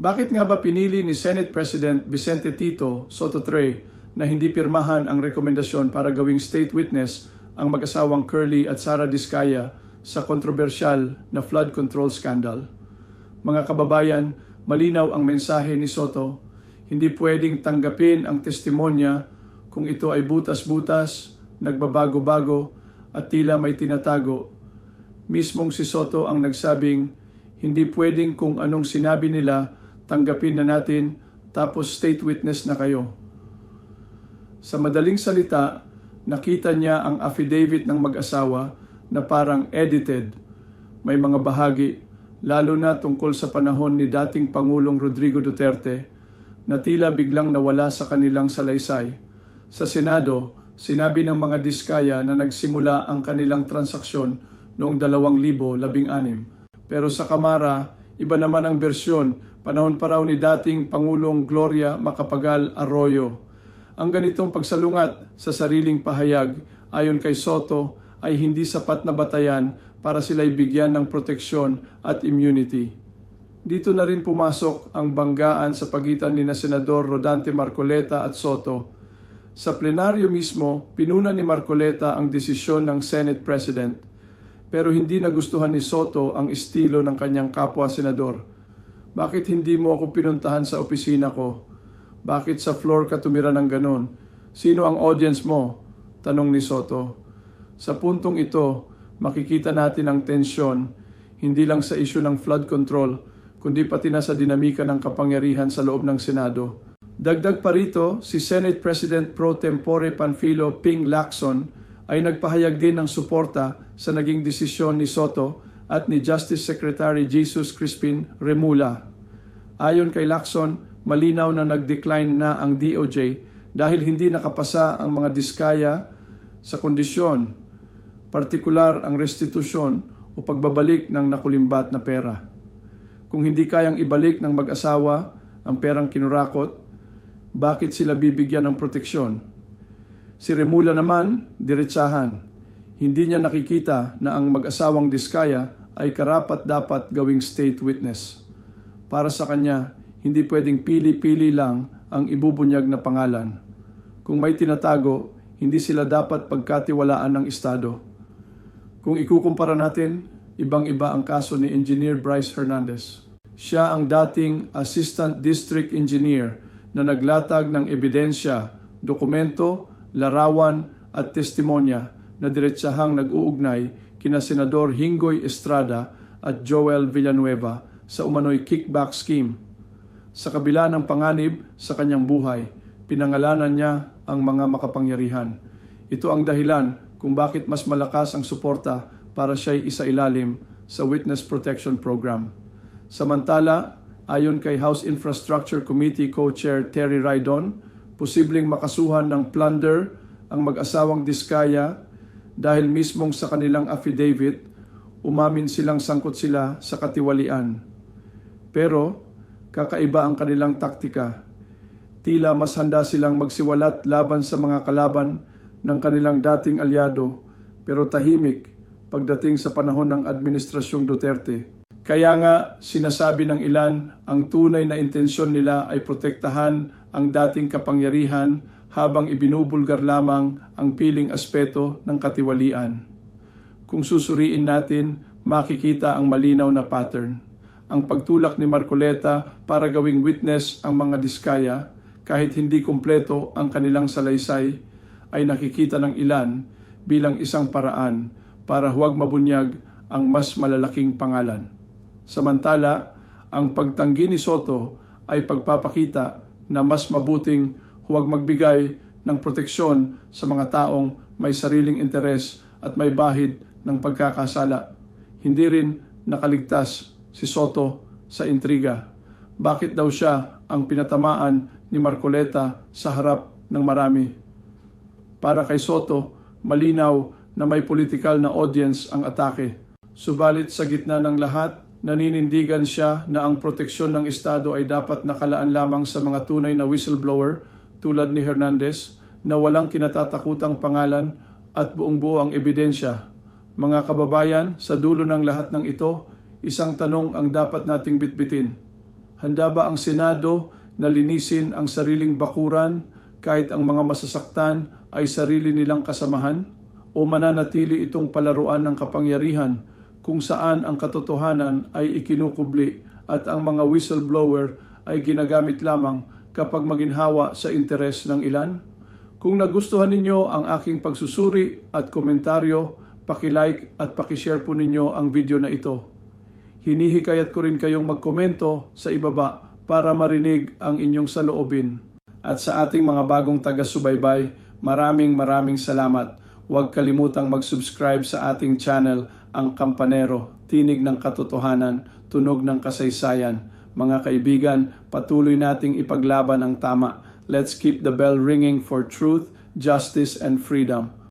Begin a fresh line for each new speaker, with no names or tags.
Bakit nga ba pinili ni Senate President Vicente Tito Soto III na hindi pirmahan ang rekomendasyon para gawing state witness ang mag-asawang Curly at Sara Diskaya sa kontrobersyal na flood control scandal? Mga kababayan, malinaw ang mensahe ni Soto. Hindi pwedeng tanggapin ang testimonya kung ito ay butas-butas, nagbabago-bago at tila may tinatago. Mismong si Soto ang nagsabing, hindi pwedeng kung anong sinabi nila, tanggapin na natin, tapos state witness na kayo. Sa madaling salita, nakita niya ang affidavit ng mag-asawa na parang edited. May mga bahagi, lalo na tungkol sa panahon ni dating Pangulong Rodrigo Duterte, na tila biglang nawala sa kanilang salaysay. Sa Senado, sinabi ng mga diskaya na nagsimula ang kanilang transaksyon noong 2016. Pero sa Kamara, iba naman ang bersyon, panahon pa raw ni dating Pangulong Gloria Macapagal Arroyo. Ang ganitong pagsalungat sa sariling pahayag ayon kay Soto ay hindi sapat na batayan para sila'y bigyan ng proteksyon at immunity. Dito na rin pumasok ang banggaan sa pagitan ni na Senador Rodante Marcoleta at Soto. Sa plenaryo mismo, pinuna ni Marcoleta ang desisyon ng Senate President pero hindi nagustuhan ni Soto ang estilo ng kanyang kapwa-senador. Bakit hindi mo ako pinuntahan sa opisina ko? Bakit sa floor ka tumira ng ganon? Sino ang audience mo? Tanong ni Soto. Sa puntong ito, makikita natin ang tensyon, hindi lang sa isyu ng flood control, kundi pati na sa dinamika ng kapangyarihan sa loob ng Senado. Dagdag pa rito, si Senate President Pro Tempore Panfilo Ping Lacson ay nagpahayag din ng suporta sa naging desisyon ni Soto at ni Justice Secretary Jesus Crispin Remula. Ayon kay Lacson, malinaw na nag-decline na ang DOJ dahil hindi nakapasa ang mga diskaya sa kondisyon, partikular ang restitusyon o pagbabalik ng nakulimbat na pera. Kung hindi kayang ibalik ng mag-asawa ang perang kinurakot, bakit sila bibigyan ng proteksyon? Si Remula naman, diretsahan. Hindi niya nakikita na ang mag-asawang diskaya ay karapat dapat gawing state witness. Para sa kanya, hindi pwedeng pili-pili lang ang ibubunyag na pangalan. Kung may tinatago, hindi sila dapat pagkatiwalaan ng Estado. Kung ikukumpara natin, ibang-iba ang kaso ni Engineer Bryce Hernandez. Siya ang dating Assistant District Engineer na naglatag ng ebidensya, dokumento, larawan at testimonya na diretsahang nag-uugnay kina Senador Hingoy Estrada at Joel Villanueva sa umano'y kickback scheme sa kabila ng panganib sa kanyang buhay, pinangalanan niya ang mga makapangyarihan. Ito ang dahilan kung bakit mas malakas ang suporta para siya'y isailalim sa Witness Protection Program. Samantala, ayon kay House Infrastructure Committee Co-Chair Terry Rydon, posibleng makasuhan ng plunder ang mag-asawang Diskaya dahil mismong sa kanilang affidavit, umamin silang sangkot sila sa katiwalian. Pero Kakaiba ang kanilang taktika. Tila mas handa silang magsiwalat laban sa mga kalaban ng kanilang dating alyado pero tahimik pagdating sa panahon ng Administrasyong Duterte. Kaya nga sinasabi ng ilan ang tunay na intensyon nila ay protektahan ang dating kapangyarihan habang ibinubulgar lamang ang piling aspeto ng katiwalian. Kung susuriin natin, makikita ang malinaw na pattern ang pagtulak ni Marcoleta para gawing witness ang mga diskaya kahit hindi kumpleto ang kanilang salaysay ay nakikita ng ilan bilang isang paraan para huwag mabunyag ang mas malalaking pangalan. Samantala, ang pagtanggi ni Soto ay pagpapakita na mas mabuting huwag magbigay ng proteksyon sa mga taong may sariling interes at may bahid ng pagkakasala. Hindi rin nakaligtas si Soto sa intriga. Bakit daw siya ang pinatamaan ni Marcoleta sa harap ng marami? Para kay Soto, malinaw na may political na audience ang atake. Subalit sa gitna ng lahat, naninindigan siya na ang proteksyon ng Estado ay dapat nakalaan lamang sa mga tunay na whistleblower tulad ni Hernandez na walang kinatatakutang pangalan at buong buo ang ebidensya. Mga kababayan, sa dulo ng lahat ng ito, isang tanong ang dapat nating bitbitin. Handa ba ang Senado na linisin ang sariling bakuran kahit ang mga masasaktan ay sarili nilang kasamahan? O mananatili itong palaruan ng kapangyarihan kung saan ang katotohanan ay ikinukubli at ang mga whistleblower ay ginagamit lamang kapag maginhawa sa interes ng ilan? Kung nagustuhan ninyo ang aking pagsusuri at komentaryo, pakilike at pakishare po ninyo ang video na ito. Hinihikayat ko rin kayong magkomento sa ibaba para marinig ang inyong saloobin. At sa ating mga bagong taga-subaybay, maraming maraming salamat. Huwag kalimutang mag-subscribe sa ating channel, Ang Kampanero, Tinig ng Katotohanan, Tunog ng Kasaysayan. Mga kaibigan, patuloy nating ipaglaban ang tama. Let's keep the bell ringing for truth, justice, and freedom.